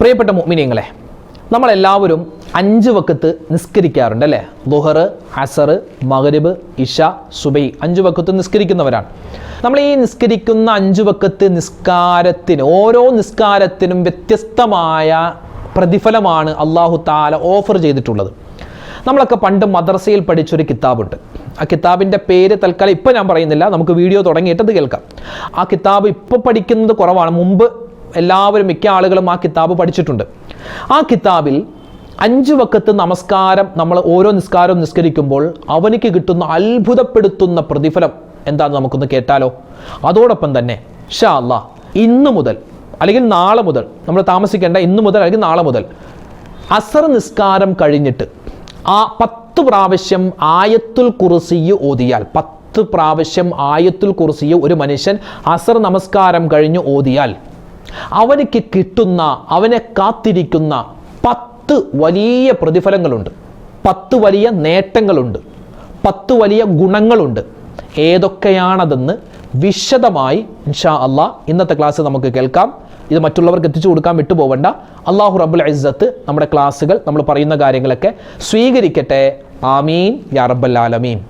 പ്രിയപ്പെട്ട മുഅ്മിനീങ്ങളെ നമ്മളെല്ലാവരും അഞ്ച് വക്കത്ത് നിസ്കരിക്കാറുണ്ട് അല്ലേ? ദുഹർ അസർ മഗ്രിബ് ഇഷ സുബൈ അഞ്ച് വക്കത്ത് നിസ്കരിക്കുന്നവരാണ്. നമ്മൾ ഈ നിസ്കരിക്കുന്ന അഞ്ച് വക്കത്ത് നിസ്കാരത്തിന് ഓരോ നിസ്കാരത്തിനും വ്യത്യസ്തമായ പ്രതിഫലമാണ് അള്ളാഹു താല ഓഫർ ചെയ്തിട്ടുള്ളത്. നമ്മളൊക്കെ പണ്ട് മദ്രസയിൽ പഠിച്ചൊരു കിതാബുണ്ട്. ആ കിതാബിന്റെ പേര് തൽക്കാലം ഇപ്പം ഞാൻ പറയുന്നില്ല നമുക്ക് വീഡിയോ തുടങ്ങിയിട്ട് അത് കേൾക്കാം. ആ കിതാബ് ഇപ്പോൾ പഠിക്കുന്നത് കുറവാണ്. മുമ്പ് എല്ലാവരും മിക്ക ആളുകളും ആ കിതാബ് പഠിച്ചിട്ടുണ്ട്. ആ കിതാബിൽ അഞ്ച് വക്കത്ത് നമസ്കാരം നമ്മൾ ഓരോ നിസ്കാരവും നിസ്കരിക്കുമ്പോൾ അവനിക്ക് കിട്ടുന്ന അത്ഭുതപ്പെടുത്തുന്ന പ്രതിഫലം എന്താണെന്ന് നമുക്കൊന്ന് കേട്ടാലോ? അതോടൊപ്പം തന്നെ ഷാ അല്ല ഇന്ന് മുതൽ അല്ലെങ്കിൽ നാളെ മുതൽ നമ്മൾ താമസിക്കേണ്ട ഇന്ന് മുതൽ അല്ലെങ്കിൽ നാളെ മുതൽ അസർ നിസ്കാരം കഴിഞ്ഞിട്ട് ആ പത്ത് പ്രാവശ്യം ആയത്തുൽ കുറിസിയ് ഓതിയാൽ പത്ത് പ്രാവശ്യം ആയത്തുൽ കുറിസിയ് ഒരു മനുഷ്യൻ അസർ നമസ്കാരം കഴിഞ്ഞ് ഓതിയാൽ അവനിക്ക് കിട്ടുന്ന അവനെ കാത്തിരിക്കുന്ന പത്ത് വലിയ പ്രതിഫലങ്ങളുണ്ട്. പത്ത് വലിയ നേട്ടങ്ങളുണ്ട്. പത്ത് വലിയ ഗുണങ്ങളുണ്ട്. ഏതൊക്കെയാണതെന്ന് വിശദമായി ഇൻഷാ അള്ളാ ഇന്നത്തെ ക്ലാസ് നമുക്ക് കേൾക്കാം. ഇത് മറ്റുള്ളവർക്ക് എത്തിച്ചു കൊടുക്കാൻ വിട്ടുപോകണ്ട അള്ളാഹു റബുൽ ഇസ്സത്ത് നമ്മുടെ ക്ലാസ്സുകൾ നമ്മൾ പറയുന്ന കാര്യങ്ങളൊക്കെ സ്വീകരിക്കട്ടെ. ആമീൻ. യാ റബ്ബൽ ആലമീൻ.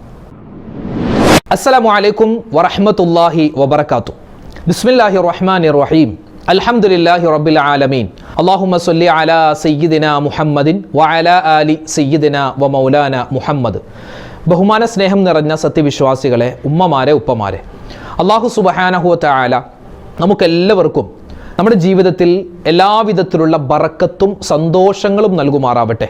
അസ്സലാമു അലൈക്കും വറഹ്മത്തുള്ളാഹി വബർക്കാത്തു ബിസ്മില്ലാഹി റഹ്മാൻ റഹീം. അൽഹംദുലില്ലാഹി റബ്ബിൽ ആലമീൻ. അല്ലാഹുമ്മ സല്ലി അല സയ്യിദിന മുഹമ്മദിൻ വഅലാ ആലി സയ്യിദിന വ മൗലാന മുഹമ്മദ്. ബഹുമാന സ്നേഹം നിറഞ്ഞ സത്യവിശ്വാസികളെ ഉമ്മമാരെ ഉപ്പമാരെ. അള്ളാഹു സുബഹാനഹുത്ത ആല നമുക്കെല്ലാവർക്കും നമ്മുടെ ജീവിതത്തിൽ എല്ലാവിധത്തിലുള്ള ബറക്കത്തും സന്തോഷങ്ങളും നൽകുമാറാവട്ടെ.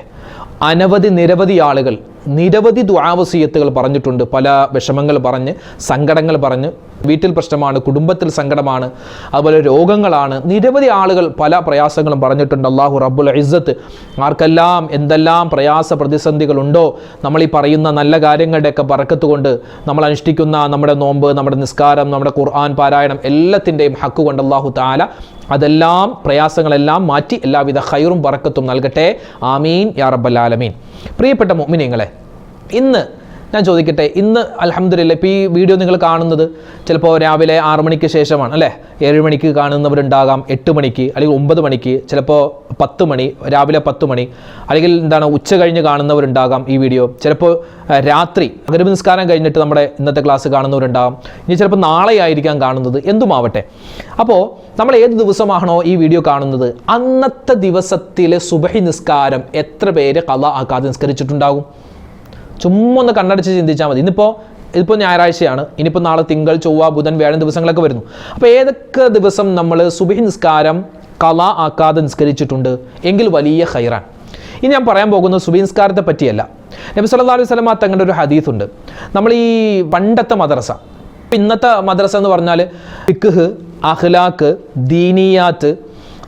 അനവധി നിരവധി ആളുകൾ നിരവധി ദ്വാവസീയത്തുകൾ പറഞ്ഞിട്ടുണ്ട്. പല വിഷമങ്ങൾ പറഞ്ഞ് സങ്കടങ്ങൾ പറഞ്ഞ് വീട്ടിൽ പ്രശ്നമാണ് കുടുംബത്തിൽ സങ്കടമാണ് അതുപോലെ രോഗങ്ങളാണ്. നിരവധി ആളുകൾ പല പ്രയാസങ്ങളും പറഞ്ഞിട്ടുണ്ട്. അള്ളാഹു റബ്ബുൽ ഇസ്സത്ത് ആർക്കെല്ലാം എന്തെല്ലാം പ്രയാസ പ്രതിസന്ധികളുണ്ടോ? നമ്മൾ ഈ പറയുന്ന നല്ല കാര്യങ്ങളുടെയൊക്കെ പറക്കത്ത് കൊണ്ട് നമ്മൾ അനുഷ്ഠിക്കുന്ന നമ്മുടെ നോമ്പ് നമ്മുടെ നിസ്കാരം നമ്മുടെ ഖുർആൻ പാരായണം എല്ലാത്തിന്റെയും ഹക്ക് കൊണ്ട് അള്ളാഹു താല അതെല്ലാം പ്രയാസങ്ങളെല്ലാം മാറ്റി എല്ലാവിധ ഹൈറും പറക്കത്തും നൽകട്ടെ. ആമീൻ. യാ റബ്ബൽ ആലമീൻ. പ്രിയപ്പെട്ട മുഅ്മിനീങ്ങളെ ഇന്ന് ഞാൻ ചോദിക്കട്ടെ ഇന്ന് അലഹമ്മദില്ല ഇപ്പോൾ ഈ വീഡിയോ നിങ്ങൾ കാണുന്നത് ചിലപ്പോൾ രാവിലെ ആറു മണിക്ക് ശേഷമാണ് അല്ലേ? ഏഴ് മണിക്ക് കാണുന്നവരുണ്ടാകാം എട്ട് മണിക്ക് അല്ലെങ്കിൽ ഒമ്പത് മണിക്ക് ചിലപ്പോൾ പത്ത് മണി രാവിലെ പത്ത് മണി അല്ലെങ്കിൽ എന്താണ് ഉച്ച കഴിഞ്ഞ് കാണുന്നവരുണ്ടാകാം ഈ വീഡിയോ. ചിലപ്പോൾ രാത്രി അഗരബ് നിസ്കാരം കഴിഞ്ഞിട്ട് നമ്മുടെ ഇന്നത്തെ ക്ലാസ് കാണുന്നവരുണ്ടാകാം. ഇനി ചിലപ്പോൾ നാളെ ആയിരിക്കാം കാണുന്നത് എന്തുമാവട്ടെ. അപ്പോൾ നമ്മൾ ഏത് ദിവസമാണോ ഈ വീഡിയോ കാണുന്നത് അന്നത്തെ ദിവസത്തിലെ സുബഹി നിസ്കാരം എത്ര പേര് കഥ ആക്കാതെ നിസ്കരിച്ചിട്ടുണ്ടാകും? ചുമ്മാ ഒന്ന് കണ്ണടച്ച് ചിന്തിച്ചാൽ മതി. ഇന്നിപ്പോൾ ഇതിപ്പോൾ ഞായറാഴ്ചയാണ്. ഇനിയിപ്പോൾ നാളെ തിങ്കൾ ചൊവ്വ ബുധൻ വ്യാഴം ദിവസങ്ങളൊക്കെ വരുന്നു. അപ്പോൾ ഏതൊക്കെ ദിവസം നമ്മൾ സുബഹി നിസ്കാരം കല ആക്കാതെ നിസ്കരിച്ചിട്ടുണ്ട്? എങ്കിൽ വലിയ ഹൈറാൻ ഇനി ഞാൻ പറയാൻ പോകുന്നത് സുബഹി നിസ്കാരത്തെ പറ്റിയല്ല. നബി സല്ലല്ലാഹു അലൈഹി വസല്ലമ തങ്ങളുടെ ഒരു ഹദീസ് ഉണ്ട് നമ്മൾ ഈ പണ്ടത്തെ മദ്രസ. ഇന്നത്തെ മദ്രസ എന്ന് പറഞ്ഞാൽ ഫിഖ് അഖ്ലാഖ് ദീനിയാത്ത്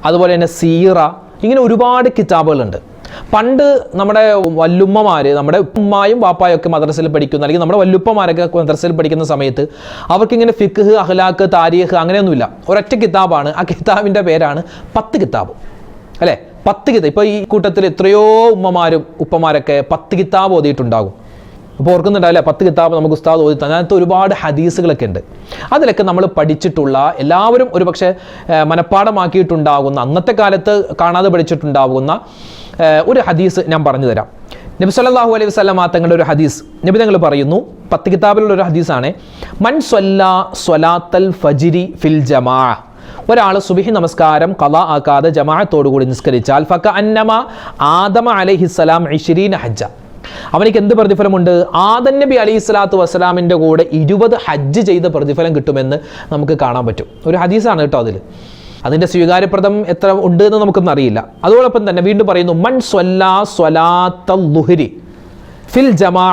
അതുപോലെ തന്നെ സീറ ഇങ്ങനെ ഒരുപാട് കിതാബുകളുണ്ട്. പണ്ട് നമ്മുടെ വല്ലുമ്മമാർ നമ്മുടെ ഉമ്മായും വാപ്പായും ഒക്കെ മദ്രസയിൽ പഠിക്കുന്ന അല്ലെങ്കിൽ നമ്മുടെ വല്ലുപ്പമാരൊക്കെ മദ്രസയിൽ പഠിക്കുന്ന സമയത്ത് അവർക്കിങ്ങനെ ഫിഖ് അഹ്ലാഖ് താരീഖ് അങ്ങനെയൊന്നുമില്ല. ഒരൊറ്റ കിതാബാണ്. ആ കിതാബിന്റെ പേരാണ് പത്ത് കിതാബ്. അല്ലേ? പത്ത് കിതാബ് ഇപ്പോൾ ഈ കൂട്ടത്തിൽ എത്രയോ ഉമ്മമാരും ഉപ്പമാരൊക്കെ പത്ത് കിതാബ് ഓതിയിട്ടുണ്ടാകും. ഇപ്പോൾ ഓർക്കുന്നുണ്ടാവില്ല? പത്ത് കിതാബ് നമുക്ക് ഉസ്താദ് ഓതി അതിനകത്ത് ഒരുപാട് ഹദീസുകളൊക്കെ ഉണ്ട്. അതിലൊക്കെ നമ്മൾ പഠിച്ചിട്ടുള്ള എല്ലാവരും ഒരുപക്ഷെ മനഃപ്പാടമാക്കിയിട്ടുണ്ടാകുന്ന അന്നത്തെ കാലത്ത് കാണാതെ പഠിച്ചിട്ടുണ്ടാകുന്ന ഒരു ഹദീസ് ഞാൻ പറഞ്ഞു തരാം. നബി സല്ലാഹു അലൈഹി വസല്ലമ തങ്ങളുടെ ഒരു ഹദീസ്. നബി തങ്ങൾ പറയുന്നു പത്ത് കിതാബിലുള്ള ഒരു ഹദീസാണ് മൻ സ്വല്ല സ്വലാത്തൽ ഫജിരി ഫിൽ ജമാ ഒരാൾ സുബിഹി നമസ്കാരം കല ആക്കാതെ ജമാഅത്തോടുകൂടി നിസ്കരിച്ചാൽ ഫക്ക അന്നമ ആദമ അലഹിസ്സലാം ഇഷിരീൻ ഹജ്ജ. അവനിക്ക് എന്ത് പ്രതിഫലമുണ്ട്? ആദൻ നബി അലി സ്വലാത്തു വസ്സലാമിന്റെ കൂടെ ഇരുപത് ഹജ്ജ് ചെയ്ത പ്രതിഫലം കിട്ടുമെന്ന് നമുക്ക് കാണാൻ പറ്റും. ഒരു ഹദീസാണ് കേട്ടോ അതിൽ അതിന്റെ സ്വീകാര്യപ്രദം എത്ര ഉണ്ട് എന്ന് നമുക്കൊന്നും അറിയില്ല. അതോടൊപ്പം തന്നെ വീണ്ടും പറയുന്നു മൺ സ്വല്ലാ സ്വലാത്ത ലുഹരി ഫിൽ ജമാ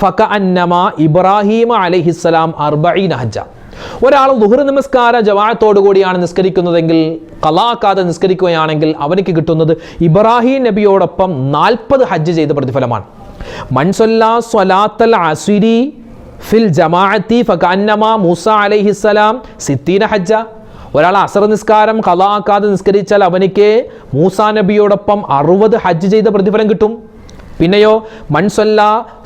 ഫക അന്നമ ഇബ്രാഹിം അലഹിസ്സലാം അർബഈന ഹജ്ജ. ഒരാൾ ദുഹർ നമസ്കാര ജമാഅത്തോടു കൂടിയാണ് നിസ്കരിക്കുന്നതെങ്കിൽ കലാക്കാതെ നിസ്കരിക്കുകയാണെങ്കിൽ അവനിക്ക് കിട്ടുന്നത് ഇബ്രാഹിം നബിയോടൊപ്പം നാൽപ്പത് ഹജ്ജ് ചെയ്ത പ്രതിഫലമാണ്. മൻസൊല്ല സ്വലാത്തൽ അസ്വിരി ഫിൽ ജമാഅത്തി ഫകന്നമ മൂസ അലൈഹിസ്സലാം സിത്തീന ഹജ്ജ. ഒരാൾ അസർ നിസ്കാരം കലാക്കാതെ നിസ്കരിച്ചാൽ അവനിക്ക് മൂസാ നബിയോടൊപ്പം അറുപത് ഹജ്ജ് ചെയ്ത പ്രതിഫലം കിട്ടും. പിന്നെയോ മൻസൊല്ല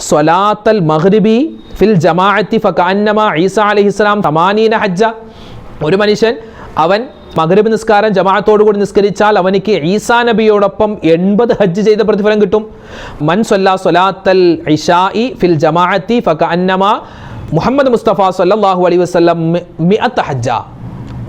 സ്വലാത്തൽ മഹ്രിബി ഫിൽ ജമാഅത്തി ഫകാന്നമ ഈസ അലൈഹിസ്സലാം തമാനീന ഹജ്ജ. ഒരു മനുഷ്യൻ അവൻ മകരബ് നിസ്കാരം ജമാഅത്തോടുകൂടി നിസ്കരിച്ചാൽ അവനിക്ക് ഈസാ നബിയോടൊപ്പം എൺപത് ഹജ്ജ് ചെയ്ത പ്രതിഫലം കിട്ടും. മൻ സൊലാത്തൽ ഇഷാഇ ഫിൽ ജമാഅത്തി ഫക അന്നമ മുഹമ്മദ് മുസ്തഫ സല്ലല്ലാഹു അലൈഹി വസല്ലം മിഅത്ത് ഹജ്ജ.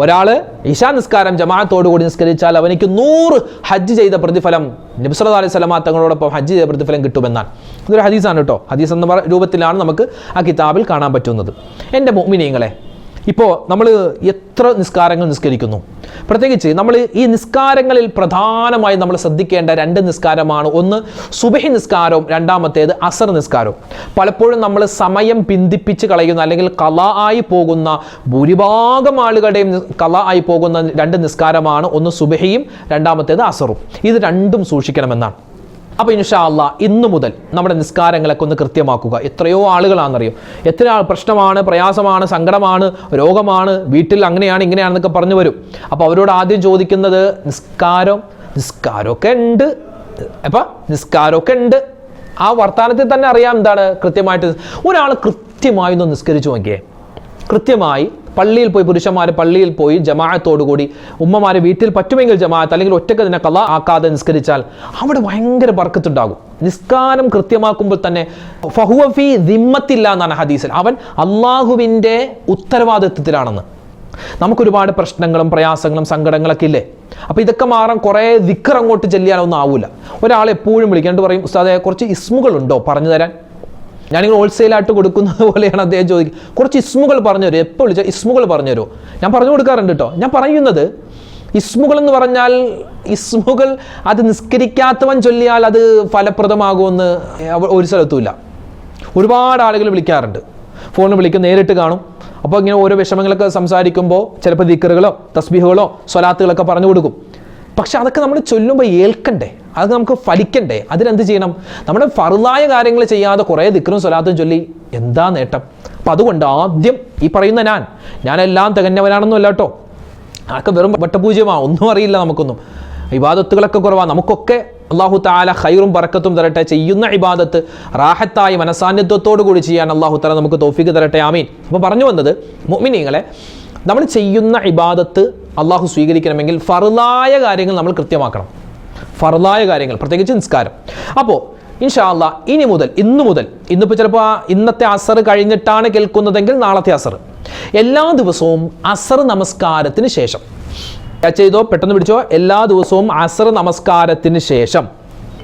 ഒരാൾ ഇഷാ നിസ്കാരം ജമാഅത്തോടുകൂടി നിസ്കരിച്ചാൽ അവനിക്ക് നൂറ് ഹജ്ജ് ചെയ്ത പ്രതിഫലം നബ്സല അലൈഹി സ്വലമാ തങ്ങളോടൊപ്പം ഹജ്ജ് ചെയ്ത പ്രതിഫലം കിട്ടുമെന്നാണ്. ഇതൊരു ഹദീസാണ് കേട്ടോ. ഹദീസ് എന്ന രൂപത്തിലാണ് നമുക്ക് ആ കിതാബിൽ കാണാൻ പറ്റുന്നത്. എന്റെ മോമിനിയങ്ങളെ ഇപ്പോൾ നമ്മൾ എത്ര നിസ്കാരങ്ങൾ നിസ്കരിക്കുന്നു? പ്രത്യേകിച്ച് നമ്മൾ ഈ നിസ്കാരങ്ങളിൽ പ്രധാനമായി നമ്മൾ ശ്രദ്ധിക്കേണ്ട രണ്ട് നിസ്കാരമാണ്. ഒന്ന് സുബഹി നിസ്കാരവും രണ്ടാമത്തേത് അസർ നിസ്കാരവും. പലപ്പോഴും നമ്മൾ സമയം പിന്തിപ്പിച്ച് കളയുന്ന അല്ലെങ്കിൽ കല ആയി പോകുന്ന ഭൂരിഭാഗം ആളുകളുടെയും കല ആയി പോകുന്ന രണ്ട് നിസ്കാരമാണ്. ഒന്ന് സുബഹിയും രണ്ടാമത്തേത് അസറും. ഇത് രണ്ടും സൂക്ഷിക്കണമെന്നാണ്. അപ്പോൾ ഇൻഷാ അല്ല ഇന്നു മുതൽ നമ്മുടെ നിസ്കാരങ്ങളൊക്കെ ഒന്ന് കൃത്യമാക്കുക. എത്രയോ ആളുകളാണെന്നറിയോ? എത്ര ആൾ പ്രശ്നമാണ് പ്രയാസമാണ് സങ്കടമാണ് രോഗമാണ് വീട്ടിൽ അങ്ങനെയാണ് ഇങ്ങനെയാണെന്നൊക്കെ പറഞ്ഞു വരും. അപ്പോൾ അവരോട് ആദ്യം ചോദിക്കുന്നത് നിസ്കാരം നിസ്കാരമൊക്കെ ഉണ്ട്. അപ്പം നിസ്കാരമൊക്കെ ഉണ്ട്. ആ വർത്തമാനത്തിൽ തന്നെ അറിയാം എന്താണ് കൃത്യമായിട്ട്. ഒരാൾ കൃത്യമായി ഒന്ന് നിസ്കരിച്ചു നോക്കിയേ. കൃത്യമായി പള്ളിയിൽ പോയി പുരുഷന്മാർ പള്ളിയിൽ പോയി ജമാഅത്തോടുകൂടി ഉമ്മമാർ വീട്ടിൽ പറ്റുമെങ്കിൽ ജമാഅത്ത് അല്ലെങ്കിൽ ഒറ്റയ്ക്ക് തന്നെ കല ആക്കാതെ നിസ്കരിച്ചാൽ അവിടെ ഭയങ്കര ബർക്കത്തുണ്ടാകും. നിസ്കാരം കൃത്യമാക്കുമ്പോൾ തന്നെ ഫഹുവഫി ദിമ്മത്തില്ല എന്നാണ് ഹദീസിൽ. അവൻ അള്ളാഹുവിന്റെ ഉത്തരവാദിത്വത്തിലാണെന്ന്. നമുക്കൊരുപാട് പ്രശ്നങ്ങളും പ്രയാസങ്ങളും സങ്കടങ്ങളൊക്കെ ഇല്ലേ? അപ്പോൾ ഇതൊക്കെ മാറാൻ കുറേ ദിക്കർ അങ്ങോട്ട് ചെല്ലിയാലൊന്നും ആവില്ല ഒരാൾ എപ്പോഴും വിളിക്കാണ്ട് പറയും ഉസ്താദെ കുറച്ച് ഇസ്മുകളുണ്ടോ? പറഞ്ഞു തരാൻ. ഞാനിങ്ങനെ ഹോൾസെയിലായിട്ട് കൊടുക്കുന്നത് പോലെയാണ് അദ്ദേഹം ചോദിക്കുക കുറച്ച് ഇസ്മുകൾ പറഞ്ഞു തരും എപ്പോൾ വിളിച്ചാൽ ഇസ്മുകൾ പറഞ്ഞു തരുമോ ഞാൻ പറഞ്ഞു കൊടുക്കാറുണ്ട് കേട്ടോ ഞാൻ പറയുന്നത് ഇസ്മുകൾ എന്ന് പറഞ്ഞാൽ ഇസ്മുകൾ അത് നിസ്കരിക്കാത്തവൻ ചൊല്ലിയാൽ അത് ഫലപ്രദമാകുമെന്ന് ഒരു സ്ഥലത്തുമില്ല ഒരുപാട് ആളുകൾ വിളിക്കാറുണ്ട്. ഫോണിൽ വിളിക്കും നേരിട്ട് കാണും. അപ്പോൾ ഇങ്ങനെ ഓരോ വിഷമങ്ങളൊക്കെ സംസാരിക്കുമ്പോൾ ചിലപ്പോൾ ദിക്കറുകളോ തസ്ബീഹുകളോ സ്വലാത്തുകളൊക്കെ പറഞ്ഞു കൊടുക്കും. പക്ഷെ അതൊക്കെ നമ്മൾ ചൊല്ലുമ്പോൾ ഏൽക്കണ്ടേ? അത് നമുക്ക് ഫലിക്കണ്ടേ? അതിനെന്ത് ചെയ്യണം? നമ്മുടെ ഫറുതായ കാര്യങ്ങൾ ചെയ്യാതെ കുറേ ദിക്കറും സ്വലാത്തും ചൊല്ലി എന്താ നേട്ടം? അപ്പം അതുകൊണ്ട് ആദ്യം ഈ പറയുന്ന ഞാൻ ഞാനെല്ലാം തികഞ്ഞവനാണെന്നല്ല കേട്ടോ. അതൊക്കെ വെറും വട്ടപൂജ്യമാണ് ഒന്നും അറിയില്ല നമുക്കൊന്നും. ഇബാദത്തുകളൊക്കെ കുറവാണ് നമുക്കൊക്കെ അള്ളാഹു താല ഹൈറും പറക്കത്തും തരട്ടെ. ചെയ്യുന്ന ഇബാദത്ത് റാഹത്തായി മനസാന്നിധ്യത്തോടു കൂടി ചെയ്യാൻ അള്ളാഹു താല നമുക്ക് തോഫിക്ക് തരട്ടെ. ആമീൻ. അപ്പോൾ പറഞ്ഞു വന്നത് മുഅ്മിനീങ്ങളെ നമ്മൾ ചെയ്യുന്ന ഇബാദത്ത് അള്ളാഹു സ്വീകരിക്കണമെങ്കിൽ ഫറുതായ കാര്യങ്ങൾ നമ്മൾ കൃത്യമാക്കണം. ഫറുതായ കാര്യങ്ങൾ പ്രത്യേകിച്ച് നിസ്കാരം. അപ്പോൾ ഇൻഷാല്ല ഇനി മുതൽ ഇന്നു മുതൽ ഇന്നിപ്പോൾ ചിലപ്പോൾ ഇന്നത്തെ അസർ കഴിഞ്ഞിട്ടാണ് കേൾക്കുന്നതെങ്കിൽ നാളത്തെ അസർ. എല്ലാ ദിവസവും അസർ നമസ്കാരത്തിന് ശേഷം. ചെയ്തോ പെട്ടെന്ന് പിടിച്ചോ എല്ലാ ദിവസവും അസർ നമസ്കാരത്തിന് ശേഷം.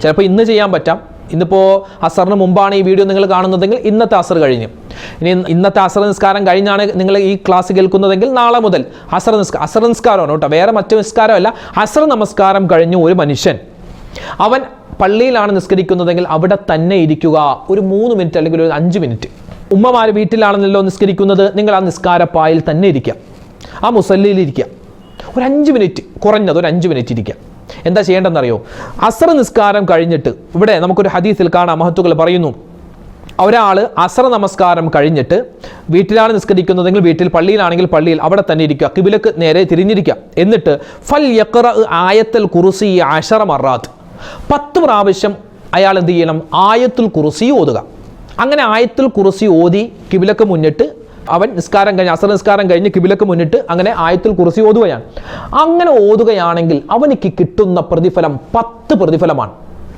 ചിലപ്പോൾ ഇന്ന് ചെയ്യാൻ പറ്റാം ഇന്നിപ്പോൾ അസറിന് മുമ്പാണ് ഈ വീഡിയോ നിങ്ങൾ കാണുന്നതെങ്കിൽ ഇന്നത്തെ അസർ കഴിഞ്ഞു. ഇനി ഇന്നത്തെ അസർ നിസ്കാരം കഴിഞ്ഞാണ് നിങ്ങൾ ഈ ക്ലാസ് കേൾക്കുന്നതെങ്കിൽ നാളെ മുതൽ അസർ നിസ്കാരം അസർ നിസ്കാരമാണ് കേട്ടോ. വേറെ മറ്റു നിസ്കാരമല്ല. അസർ നമസ്കാരം കഴിഞ്ഞു ഒരു മനുഷ്യൻ. അവൻ പള്ളിയിലാണ് നിസ്കരിക്കുന്നതെങ്കിൽ അവിടെ തന്നെ ഇരിക്കുക. ഒരു മൂന്ന് മിനിറ്റ് അല്ലെങ്കിൽ ഒരു അഞ്ച് മിനിറ്റ്. ഉമ്മമാർ വീട്ടിലാണെന്നല്ലോ നിസ്കരിക്കുന്നത്. നിങ്ങൾ ആ നിസ്കാരപ്പായിൽ തന്നെ ഇരിക്കുക. ആ മുസല്ലിയിൽ ഇരിക്കുക. ഒരു അഞ്ച് മിനിറ്റ് കുറഞ്ഞത് ഒരു അഞ്ച് മിനിറ്റ് ഇരിക്കുക. എന്താ ചെയ്യേണ്ടതെന്നറിയോ? അസർ നിസ്കാരം കഴിഞ്ഞിട്ട് ഇവിടെ നമുക്കൊരു ഹദീസിൽ കാണാം മഹത്തുക്കൾ പറയുന്നു ഒരാൾ അസർ നമസ്കാരം കഴിഞ്ഞിട്ട് വീട്ടിലാണ് നിസ്കരിക്കുന്നതെങ്കിൽ വീട്ടിൽ പള്ളിയിലാണെങ്കിൽ പള്ളിയിൽ അവിടെ തന്നെ ഇരിക്കുക കിബിലക്ക് നേരെ തിരിഞ്ഞിരിക്കുക. എന്നിട്ട് ഫൽ യക്ര ആയത്തൽ കുറുസി അഷറ മറാത്ത്. പത്ത് പ്രാവശ്യം അയാൾ എന്ത് ചെയ്യണം? ആയത്തുൽ കുറുസി ഓതുക. അങ്ങനെ ആയത്തുൽ കുറുസി ഓതി കിബിലക്ക് മുന്നിട്ട് അവൻ നിസ്കാരം കഴിഞ്ഞ് അസർ നിസ്കാരം കഴിഞ്ഞ് കിബിലക്ക് മുന്നിട്ട് അങ്ങനെ ആയത്തിൽ കുറിച്ച് ഓതുകയാണ്. അങ്ങനെ ഓതുകയാണെങ്കിൽ അവനിക്ക് കിട്ടുന്ന പ്രതിഫലം പത്ത് പ്രതിഫലമാണ്.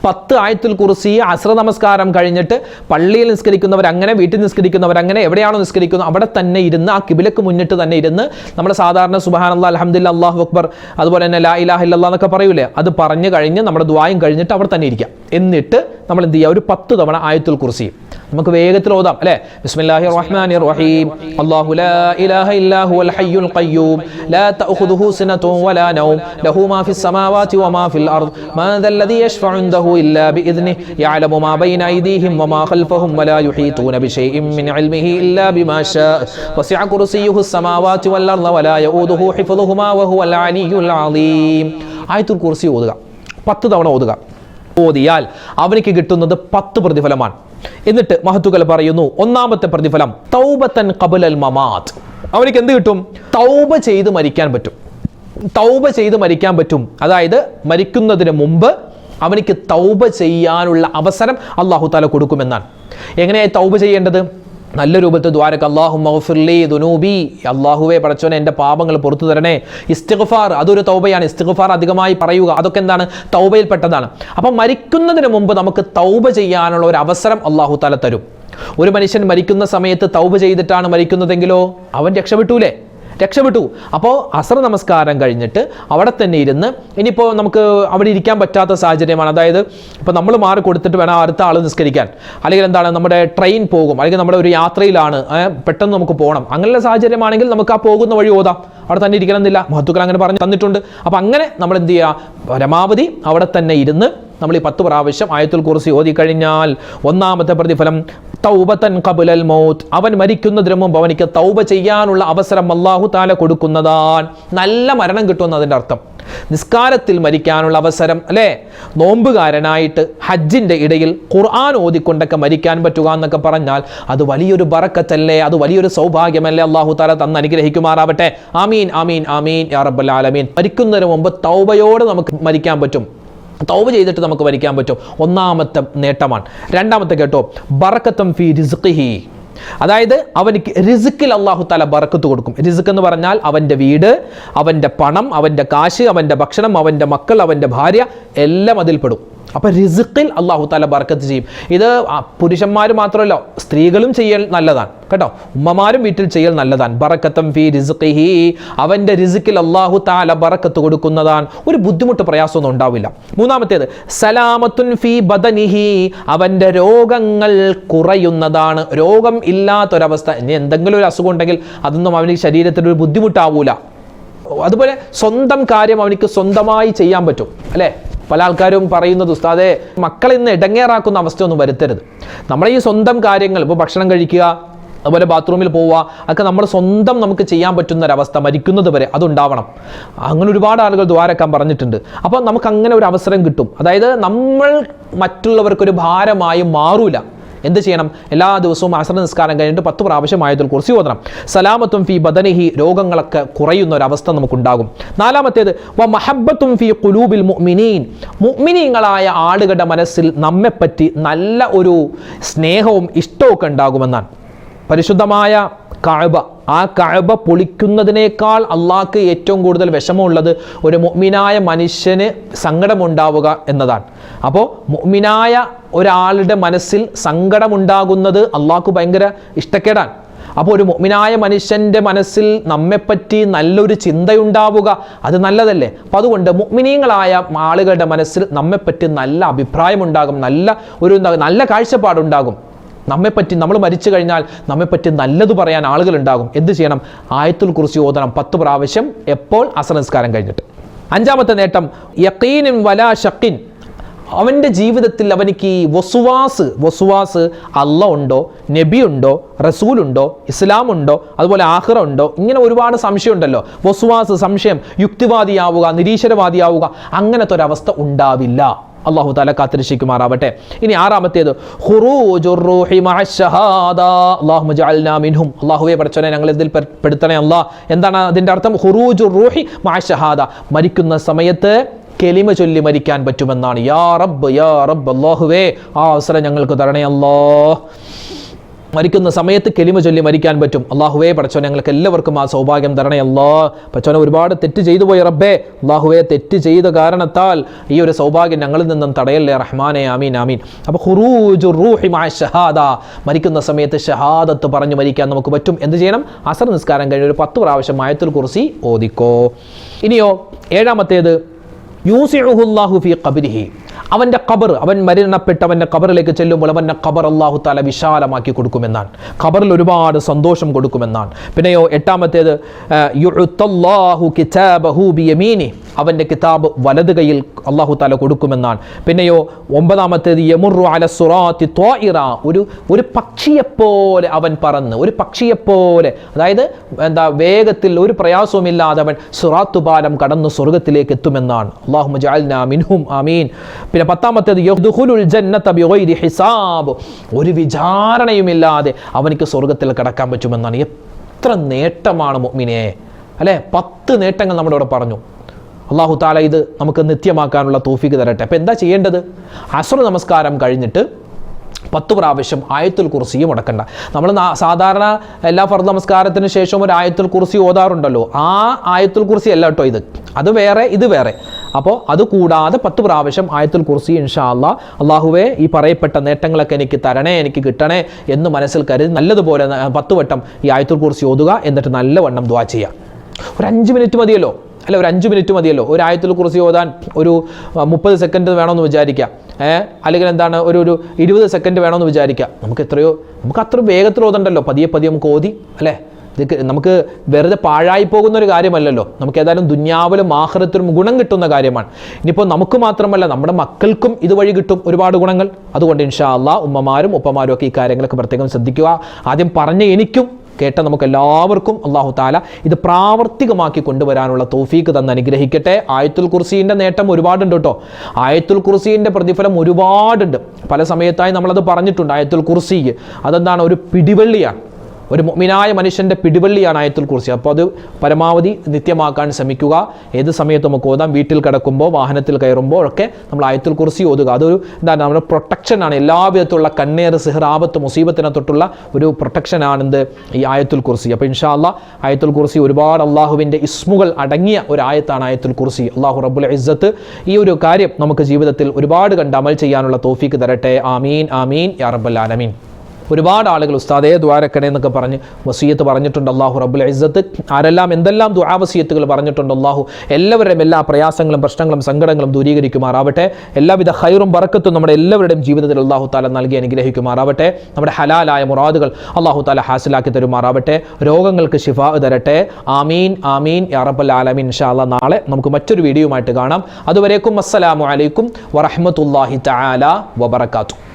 പത്ത് ആയത്തിൽ കുറിച്ച് അസ്ര നമസ്കാരം കഴിഞ്ഞിട്ട് പള്ളിയിൽ നിസ്കരിക്കുന്നവർ അങ്ങനെ വീട്ടിൽ നിസ്കരിക്കുന്നവർ അങ്ങനെ എവിടെയാണോ നിസ്കരിക്കുന്നത് അവിടെ തന്നെ ഇരുന്ന് ആ കിബിലക്ക് മുന്നിട്ട് തന്നെ ഇരുന്ന് നമ്മുടെ സാധാരണ സുബാൻ അല്ലാ അലഹമ്മദില്ല അള്ളാഹു അക്ബർ അതുപോലെ തന്നെ ലാ ഇലാഹ ഇല്ലല്ലാ എന്നൊക്കെ പറയൂലേ? അത് പറഞ്ഞു കഴിഞ്ഞ് നമ്മുടെ ദ്വായം കഴിഞ്ഞിട്ട് അവിടെ തന്നെ ഇരിക്കാം. എന്നിട്ട് നമ്മൾ എന്ത് ചെയ്യുക? ഒരു പത്ത് തവണ ആയത്തുൽ കുർസി. നമുക്ക് വേഗത്തിൽ ഓതാം അല്ലേ? ബിസ്മില്ലാഹിർ റഹ്മാനിർ റഹീം അല്ലാഹു ലാ ഇലാഹ ഇല്ലാ ഹുവൽ ഹയ്യുൽ ഖയ്യൂം. ലാ തഅഖുദുഹു സിനത്തുൻ വലാ നൗം. ലഹു മാ ഫിസ് സമാവാതി വമാ ഫിൽ അർദ്. മാ ദല്ലദി യശ്ഫഉ ഇൻദഹു ഇല്ലാ ബിഇذنിഹി യഅലമു മാ ബൈന ഐദീഹിം വമാ ഖൽഫഹും വലാ യുഹീതൂന ബിശൈഇൻ മിൻ ഇൽമിഹി ഇല്ലാ ബിമാ ശാ വസിഅ കുർസിയുഹു സമാവാതി വൽ അർദ വലാ യഊദുഹു ഹിഫ്ദുഹുമാ വഹുവൽ അലിയ്യുൽ അലീം ആയത്തുൽ കുർസി ഓതുക പത്ത് തവണ ഓതുക. ഓതിയാൽ അവനിക്ക് കിട്ടുന്നത് പത്ത് പ്രതിഫലമാണ്. എന്നിട്ട് മഹത്തുക്കൾ പറയുന്നു ഒന്നാമത്തെ പ്രതിഫലം തൗബത്തൻ കബുലൽ മമാത് അവനിക്ക് എന്ത് കിട്ടും? തൗബ ചെയ്ത് മരിക്കാൻ പറ്റും. തൗബ ചെയ്ത് മരിക്കാൻ പറ്റും. അതായത് മരിക്കുന്നതിന് മുമ്പ് അവനിക്ക് തൗബ ചെയ്യാനുള്ള അവസരം അള്ളാഹു താല കൊടുക്കുമെന്നാണ്. എങ്ങനെയായി തൗബ ചെയ്യേണ്ടത്? നല്ല രൂപത്തിൽ ദ്വാരക്ക് അള്ളാഹു മഹഫിർലി ദുനൂബി. അള്ളാഹുവെ പടച്ചോനെ എന്റെ പാപങ്ങൾ പുറത്തു തരണേ. ഇസ്തിഗ്ഫാർ അതൊരു തൗബയാണ്. ഇസ്തിഗ്ഫാർ അധികമായി പറയുക അതൊക്കെ എന്താണ്? തൗബയിൽപ്പെട്ടതാണ്. അപ്പം മരിക്കുന്നതിന് മുമ്പ് നമുക്ക് തൗബ ചെയ്യാനുള്ള ഒരു അവസരം അള്ളാഹു തല തരും. ഒരു മനുഷ്യൻ മരിക്കുന്ന സമയത്ത് തൗബ ചെയ്തിട്ടാണ് മരിക്കുന്നതെങ്കിലോ? അവൻ രക്ഷപ്പെട്ടൂലേ? രക്ഷപ്പെട്ടു. അപ്പോൾ അസർ നമസ്കാരം കഴിഞ്ഞിട്ട് അവിടെ തന്നെ ഇരുന്ന് ഇനിയിപ്പോൾ നമുക്ക് അവിടെ ഇരിക്കാൻ പറ്റാത്ത സാഹചര്യമാണ്. അതായത് ഇപ്പോൾ നമ്മൾ മാറി കൊടുത്തിട്ട് വേണം അടുത്ത ആൾ നിസ്കരിക്കാൻ. അല്ലെങ്കിൽ എന്താണ് നമ്മുടെ ട്രെയിൻ പോകും. അല്ലെങ്കിൽ നമ്മുടെ ഒരു യാത്രയിലാണ് പെട്ടെന്ന് നമുക്ക് പോകണം അങ്ങനെയുള്ള സാഹചര്യമാണെങ്കിൽ നമുക്ക് ആ പോകുന്ന വഴി ഓതാം. അവിടെ തന്നെ ഇരിക്കണമെന്നില്ല. മഹത്തുക്കൾ അങ്ങനെ പറഞ്ഞു തന്നിട്ടുണ്ട്. അപ്പോൾ അങ്ങനെ നമ്മൾ എന്ത് ചെയ്യുക പരമാവധി അവിടെ തന്നെ ഇരുന്ന് നമ്മൾ ഈ പത്ത് പ്രാവശ്യം ആയത്തുൽ കുറിച്ച് ഓതി കഴിഞ്ഞാൽ ഒന്നാമത്തെ പ്രതിഫലം തൗബത്തൻ കബുലൽ മൗത്ത്. അവൻ മരിക്കുന്നതിന് മുമ്പ് അവനിക്ക് തൗബ ചെയ്യാനുള്ള അവസരം അള്ളാഹു താല കൊടുക്കുന്നതാണ്. നല്ല മരണം കിട്ടുമെന്ന് അതിന്റെ അർത്ഥം. നിസ്കാരത്തിൽ മരിക്കാനുള്ള അവസരം അല്ലേ? നോമ്പുകാരനായിട്ട് ഹജ്ജിന്റെ ഇടയിൽ ഖുർആൻ ഓതിക്കൊണ്ടൊക്കെ മരിക്കാൻ പറ്റുക എന്നൊക്കെ പറഞ്ഞാൽ അത് വലിയൊരു ബറക്കത്തല്ലേ? അത് വലിയൊരു സൗഭാഗ്യമല്ലേ അള്ളാഹു താല തന്ന് അനുഗ്രഹിക്കുമാറാവട്ടെ? ആമീൻ ആമീൻ ആമീൻ യാ റബ്ബൽ ആലമീൻ. മരിക്കുന്നതിന് മുമ്പ് തൗബയോട് നമുക്ക് മരിക്കാൻ പറ്റും. തൗബ ചെയ്തിട്ട് നമുക്ക് വരിക്കാൻ പറ്റും. ഒന്നാമത്തെ നേട്ടമാണ്. രണ്ടാമത്തെ കേട്ടോ ബറക്കത്തം ഫി റിസ്ഖിഹി. അതായത് അവനിക്ക് റിസുക്കിൽ അള്ളാഹു താല ബറക്കത്ത് കൊടുക്കും. റിസുക്ക് എന്ന് പറഞ്ഞാൽ അവന്റെ വീട് അവന്റെ പണം അവന്റെ കാശ് അവന്റെ ഭക്ഷണം അവന്റെ മക്കൾ അവന്റെ ഭാര്യ എല്ലാം അതിൽപ്പെടും. അപ്പം റിസുക്കിൽ അള്ളാഹു താല ബർക്കത്ത് ചെയ്യും. ഇത് പുരുഷന്മാർ മാത്രമല്ല സ്ത്രീകളും ചെയ്യൽ നല്ലതാണ്. കേട്ടോ? ഉമ്മമാരും വീട്ടിൽ ചെയ്യൽ നല്ലതാണ്. ബറക്കത്തം ഫി റിസുഖിഹി. അവന്റെ റിസുക്കിൽ അള്ളാഹു താല ബറക്കത്ത് കൊടുക്കുന്നതാണ്. ഒരു ബുദ്ധിമുട്ട് പ്രയാസമൊന്നും ഉണ്ടാവില്ല. മൂന്നാമത്തേത് സലാമത്തുൻ ഫി ബദനിഹി. അവന്റെ രോഗങ്ങൾ കുറയുന്നതാണ്. രോഗം ഇല്ലാത്തൊരവസ്ഥ. ഇനി എന്തെങ്കിലും ഒരു അസുഖം ഉണ്ടെങ്കിൽ അതൊന്നും അവന് ശരീരത്തിൽ ഒരു ബുദ്ധിമുട്ടാവൂല. അതുപോലെ സ്വന്തം കാര്യം അവനിക്ക് സ്വന്തമായി ചെയ്യാൻ പറ്റും. അല്ലേ? പല ആൾക്കാരും പറയുന്നത് ഉസ്താദെ മക്കളെ ഇന്ന് ഇടങ്ങേറാക്കുന്ന അവസ്ഥയൊന്നും വരുത്തരുത്. നമ്മുടെ ഈ സ്വന്തം കാര്യങ്ങൾ ഇപ്പോൾ ഭക്ഷണം കഴിക്കുക അതുപോലെ ബാത്റൂമിൽ പോവുക അതൊക്കെ നമ്മൾ സ്വന്തം നമുക്ക് ചെയ്യാൻ പറ്റുന്ന ഒരവസ്ഥ മരിക്കുന്നത് വരെ അതുണ്ടാവണം. അങ്ങനെ ഒരുപാട് ആളുകൾ ദ്വാരക്കാൻ പറഞ്ഞിട്ടുണ്ട്. അപ്പോൾ നമുക്ക് അങ്ങനെ ഒരു അവസരം കിട്ടും. അതായത് നമ്മൾ മറ്റുള്ളവർക്കൊരു ഭാരമായി മാറൂല. എന്ത് ചെയ്യണം? എല്ലാ ദിവസവും അസർ നിസ്കാരം കഴിഞ്ഞിട്ട് പത്ത് പ്രാവശ്യം ആയതിൽ കുറിച്ച് ഓതണം. സലാമത്തും ഫി ബദനിഹി രോഗങ്ങളൊക്കെ കുറയുന്ന ഒരു അവസ്ഥ നമുക്കുണ്ടാകും. നാലാമത്തേത് വ മഹബത്തും ഫി കുലൂബിൽ മുഅ്മിനീൻ. മുഅ്മിനീങ്ങളായ ആളുകളുടെ മനസ്സിൽ നമ്മെപ്പറ്റി നല്ല ഒരു സ്നേഹവും ഇഷ്ടവും ഒക്കെ ഉണ്ടാകുമെന്നാണ്. പരിശുദ്ധമായ കഅബ ആ കഅബ പൊളിക്കുന്നതിനേക്കാൾ അള്ളാഹ്ക്ക് ഏറ്റവും കൂടുതൽ വിഷമമുള്ളത് ഒരു മുഅ്മിനായ മനുഷ്യന് സങ്കടമുണ്ടാവുക എന്നതാണ്. അപ്പോൾ മുഅ്മിനായ ഒരാളുടെ മനസ്സിൽ സങ്കടമുണ്ടാകുന്നത് അള്ളാഹ്ക്ക് ഭയങ്കര ഇഷ്ടക്കേടാണ്. അപ്പോൾ ഒരു മുഅ്മിനായ മനുഷ്യന്റെ മനസ്സിൽ നമ്മെപ്പറ്റി നല്ലൊരു ചിന്തയുണ്ടാവുക അത് നല്ലതല്ലേ? അപ്പോൾ അതുകൊണ്ട് മുഅ്മിനീങ്ങളായ ആളുകളുടെ മനസ്സിൽ നമ്മെപ്പറ്റി നല്ല അഭിപ്രായമുണ്ടാകും നല്ല ഒരു നല്ല കാഴ്ചപ്പാടുണ്ടാകും. നമ്മെപ്പറ്റി നമ്മൾ മരിച്ചു കഴിഞ്ഞാൽ നമ്മെപ്പറ്റി നല്ലത് പറയാൻ ആളുകളുണ്ടാകും എന്ത് ചെയ്യണം? ആയത്തുൽ കുറിച്ച് ഓതണം. പത്ത് പ്രാവശ്യം എപ്പോൾ അസനസ്കാരം കഴിഞ്ഞിട്ട്. അഞ്ചാമത്തെ നേട്ടം യക്കീനും വലാ ഷക്കിൻ അവന്റെ ജീവിതത്തിൽ അവനിക്ക് ഈ വസുവാസ് വസുവാസ് അല്ല ഉണ്ടോ നബി ഉണ്ടോ റസൂലുണ്ടോ ഇസ്ലാം ഉണ്ടോ അതുപോലെ ആഹ്റ ഉണ്ടോ ഇങ്ങനെ ഒരുപാട് സംശയം ഉണ്ടല്ലോ. വസുവാസ് സംശയം യുക്തിവാദിയാവുക നിരീശ്വരവാദിയാവുക അങ്ങനത്തെ ഒരവസ്ഥ ഉണ്ടാവില്ല. അള്ളാഹു താല കാത്തിരക്ഷിക്കുമാറാവട്ടെ. ഇനി ആറാമത്തേത് അള്ളാഹുവെ പഠിച്ചോനെ ഞങ്ങൾ ഇതിൽ പെടുത്തണേ അല്ലാ. എന്താണ് അതിന്റെ അർത്ഥം? ഹുറൂജു റൂഹി മാഷഹാദ മരിക്കുന്ന സമയത്ത് കെലിമ ചൊല്ലി മരിക്കാൻ പറ്റുമെന്നാണ്. യാ റബ്ബ് യാ റബ്ബ് അല്ലാഹുവേ ആ അവസരം ഞങ്ങൾക്ക് തരണേ അല്ലാ. മരിക്കുന്ന സമയത്ത് കെലിമ ചൊല്ലി മരിക്കാൻ പറ്റും. അള്ളാഹുവേ പടച്ചോനെ ഞങ്ങൾക്ക് എല്ലാവർക്കും ആ സൗഭാഗ്യം തരണേ അല്ലാ. പടച്ചോനെ ഒരുപാട് തെറ്റ് ചെയ്തു പോയി റബ്ബേ. അള്ളാഹുവേ തെറ്റ് ചെയ്ത കാരണത്താൽ ഈ ഒരു സൗഭാഗ്യം ഞങ്ങളിൽ നിന്നും തടയല്ലേ? റഹ്മാനെ ആമീൻ ആമീൻ. അപ്പോൾ ഹുറൂജു റൂഹി മാ ഷഹാദ. മരിക്കുന്ന സമയത്ത് ഷഹാദത്ത് പറഞ്ഞു മരിക്കാൻ നമുക്ക് പറ്റും. എന്ത് ചെയ്യണം? അസർ നിസ്കാരം കഴിഞ്ഞ് ഒരു പത്ത് പ്രാവശ്യം മായത്തിൽ കുറിസി ഓദിക്കോ ഇനിയോ ഏഴാമത്തേത് യൂസിഹുല്ലാഹു ഫി ഖബരിഹി. അവന്റെ ഖബർ അവൻ മരണപ്പെട്ട് അവന്റെ ഖബറിലേക്ക് ചെല്ലുമ്പോൾ അവന്റെ ഖബർ അള്ളാഹു താല വിശാലമാക്കി കൊടുക്കുമെന്നാണ്. ഖബറിൽ ഒരുപാട് സന്തോഷം കൊടുക്കുമെന്നാണ്. പിന്നെയോ എട്ടാമത്തേത് കിതാബഹു ബിയമീനി അവന്റെ കിതാബ് വലത് കയ്യിൽ അള്ളാഹു താല കൊടുക്കുമെന്നാണ്. പിന്നെയോ ഒമ്പതാമത്തേത് യമുറു അല സുറാത്തി തോയിറ ഒരു ഒരു പക്ഷിയെപ്പോലെ അവൻ പറന്ന് ഒരു പക്ഷിയെപ്പോലെ. അതായത് എന്താ വേഗത്തിൽ ഒരു പ്രയാസവുമില്ലാതെ അവൻ സുറാത്തു പാലം കടന്ന് സ്വർഗത്തിലേക്ക് എത്തുമെന്നാണ്. അള്ളാഹു മിൻഹും ആമീൻ. പിന്നെ പത്താമത്തേത് ജന്നത ബിഗൈരി ഹിസാബ്. ഒരു വിചാരണയുമില്ലാതെ അവനിക്ക് സ്വർഗത്തിൽ കടക്കാൻ പറ്റുമെന്നാണ്. എത്ര നേട്ടമാണ് മുഅ്മിനെ. അല്ലേ? പത്ത് നേട്ടങ്ങൾ നമ്മുടെ ഇവിടെ പറഞ്ഞു. അള്ളാഹു താല ഇത് നമുക്ക് നിത്യമാക്കാനുള്ള തോഫിക്ക് തരട്ടെ. അപ്പോൾ എന്താ ചെയ്യേണ്ടത്? അസുർ നമസ്കാരം കഴിഞ്ഞിട്ട് പത്ത് പ്രാവശ്യം ആയത്തുൽ കുർസിയും മുടക്കണ്ട നമ്മൾ സാധാരണ എല്ലാ ഫർദ് നമസ്കാരത്തിന് ശേഷവും ഒരു ആയത്തുൽ കുർസി ഓതാറുണ്ടല്ലോ. ആ ആയത്തുൽ കുർസി അല്ല കേട്ടോ ഇത്. അത് വേറെ ഇത് വേറെ. അപ്പോൾ അത് കൂടാതെ പത്ത് പ്രാവശ്യം ആയത്തുൽ കുർസി ഇൻഷാ അല്ലാ അള്ളാഹുവെ ഈ പറയപ്പെട്ട നേട്ടങ്ങളൊക്കെ എനിക്ക് തരണേ എനിക്ക് കിട്ടണേ എന്ന് മനസ്സിൽ കരുതി നല്ലതുപോലെ പത്ത് വട്ടം ഈ ആയത്തുൽ കുർസി ഓതുക എന്നിട്ട് നല്ലവണ്ണം ദ്വാ ചെയ്യുക. ഒരു അഞ്ച് മിനിറ്റ് മതിയല്ലോ. അല്ല ഒരു അഞ്ച് മിനിറ്റ് മതിയല്ലോ. ഒരു ആയത്തിൽ കുറിച്ച് ഓതാൻ ഒരു മുപ്പത് സെക്കൻഡ് വേണമെന്ന് വിചാരിക്കാം. ഏഹ് അല്ലെങ്കിൽ എന്താണ് ഒരു ഒരു ഇരുപത് സെക്കൻഡ് വേണമെന്ന് വിചാരിക്കാം. നമുക്ക് എത്രയോ നമുക്ക് അത്ര വേഗത്തിൽ ഓതണ്ടല്ലോ. പതിയെ പതിയെ നമുക്ക് ഓതി അല്ലേ? നമുക്ക് വെറുതെ പാഴായി പോകുന്ന ഒരു കാര്യമല്ലല്ലോ. നമുക്ക് ഏതായാലും ദുന്യാവിലും ആഹ്റത്തിലും ഗുണം കിട്ടുന്ന കാര്യമാണ്. ഇനിയിപ്പോൾ നമുക്ക് മാത്രമല്ല നമ്മുടെ മക്കൾക്കും ഇതുവഴി കിട്ടും ഒരുപാട് ഗുണങ്ങൾ. അതുകൊണ്ട് ഇൻഷാ അള്ളാ ഉമ്മമാരും ഉപ്പമാരും ഒക്കെ ഈ കാര്യങ്ങളൊക്കെ പ്രത്യേകം ശ്രദ്ധിക്കുക. ആദ്യം പറഞ്ഞ എനിക്കും കേട്ട നമുക്ക് എല്ലാവർക്കും അള്ളാഹു താല ഇത് പ്രാവർത്തികമാക്കി കൊണ്ടുവരാനുള്ള തോഫീക്ക് തന്ന് അനുഗ്രഹിക്കട്ടെ. ആയത്തുൽ കുർസീന്റെ നേട്ടം ഒരുപാടുണ്ട് കേട്ടോ. ആയത്തുൽ കുർസീന്റെ പ്രതിഫലം ഒരുപാടുണ്ട്. പല സമയത്തായി നമ്മളത് പറഞ്ഞിട്ടുണ്ട്. ആയത്തുൽ കുർസി അതെന്താണ്? ഒരു പിടിവള്ളിയാണ്. ഒരു മുഅ്മിനായ മനുഷ്യന്റെ പിടിവള്ളിയാണ് ആയത്തുൽ കുർസി. അപ്പോൾ അത് പരമാവധി നിത്യമാക്കാൻ ശ്രമിക്കുക. ഏത് സമയത്ത് നമുക്ക് ഓതാം. വീട്ടിൽ കിടക്കുമ്പോൾ വാഹനത്തിൽ കയറുമ്പോൾ ഒക്കെ നമ്മൾ ആയത്തുൽ കുർസി ഓതുക. അതൊരു എന്താണ് നമ്മുടെ പ്രൊട്ടക്ഷനാണ് എല്ലാവിധത്തിലുള്ള കണ്ണേർ സിഹ്റാബത്ത് മുസീബത്തിനെ തൊട്ടുള്ള ഒരു പ്രൊട്ടക്ഷനാണെന്ത് ഈ ആയത്തുൽ കുർസി. അപ്പോൾ ഇൻഷാ അല്ലാ ആയത്തുൽ കുർസി ഒരുപാട് അള്ളാഹുവിന്റെ ഇസ്മുകൾ അടങ്ങിയ ഒരു ആയത്താണ് ആയത്തുൽ കുർസി. അള്ളാഹു റബ്ബുൽ ഇസ്സത്ത് ഈ ഒരു കാര്യം നമുക്ക് ജീവിതത്തിൽ ഒരുപാട് കണ്ട് അമൽ ചെയ്യാനുള്ള തോഫീക്ക് തരട്ടെ. ആമീൻ ആമീൻ യാ റബ്ബൽ ആലമീൻ. ഒരുപാട് ആളുകൾ ഉസ്താദേ ദ്വാരക്കണേ എന്നൊക്കെ പറഞ്ഞ് വസീയത്ത് പറഞ്ഞിട്ടുണ്ട്. അള്ളാഹു റബ്ബുൽ ഇസ്സത്ത്. ആരെല്ലാം എന്തെല്ലാം ദുആ വസീയത്തുകൾ പറഞ്ഞിട്ടുണ്ട് അള്ളാഹു എല്ലാവരുടെയും എല്ലാ പ്രയാസങ്ങളും പ്രശ്നങ്ങളും സങ്കടങ്ങളും ദൂരീകരിക്കുമാറാവട്ടെ. എല്ലാവിധ ഹൈറും ബറക്കത്തും നമ്മുടെ എല്ലാവരുടെയും ജീവിതത്തിൽ അള്ളാഹു താല നൽകി അനുഗ്രഹിക്കുമാറാവട്ടെ. നമ്മുടെ ഹലാലായ മുറാദുകൾ അള്ളാഹു താല ഹാസിലാക്കി തരുമാറാവട്ടെ. രോഗങ്ങൾക്ക് ശിഫ തരട്ടെ. ആമീൻ ആമീൻ. യാ റബ്ബൽ ആലമീൻ. ഇൻഷാ അല്ലാ നാളെ നമുക്ക് മറ്റൊരു വീഡിയോയുമായിട്ട് കാണാം. അതുവരേക്കും അസ്സലാമു അലൈക്കും വറഹ്മത്തുള്ളാഹി തആല വബറകാതുഹു.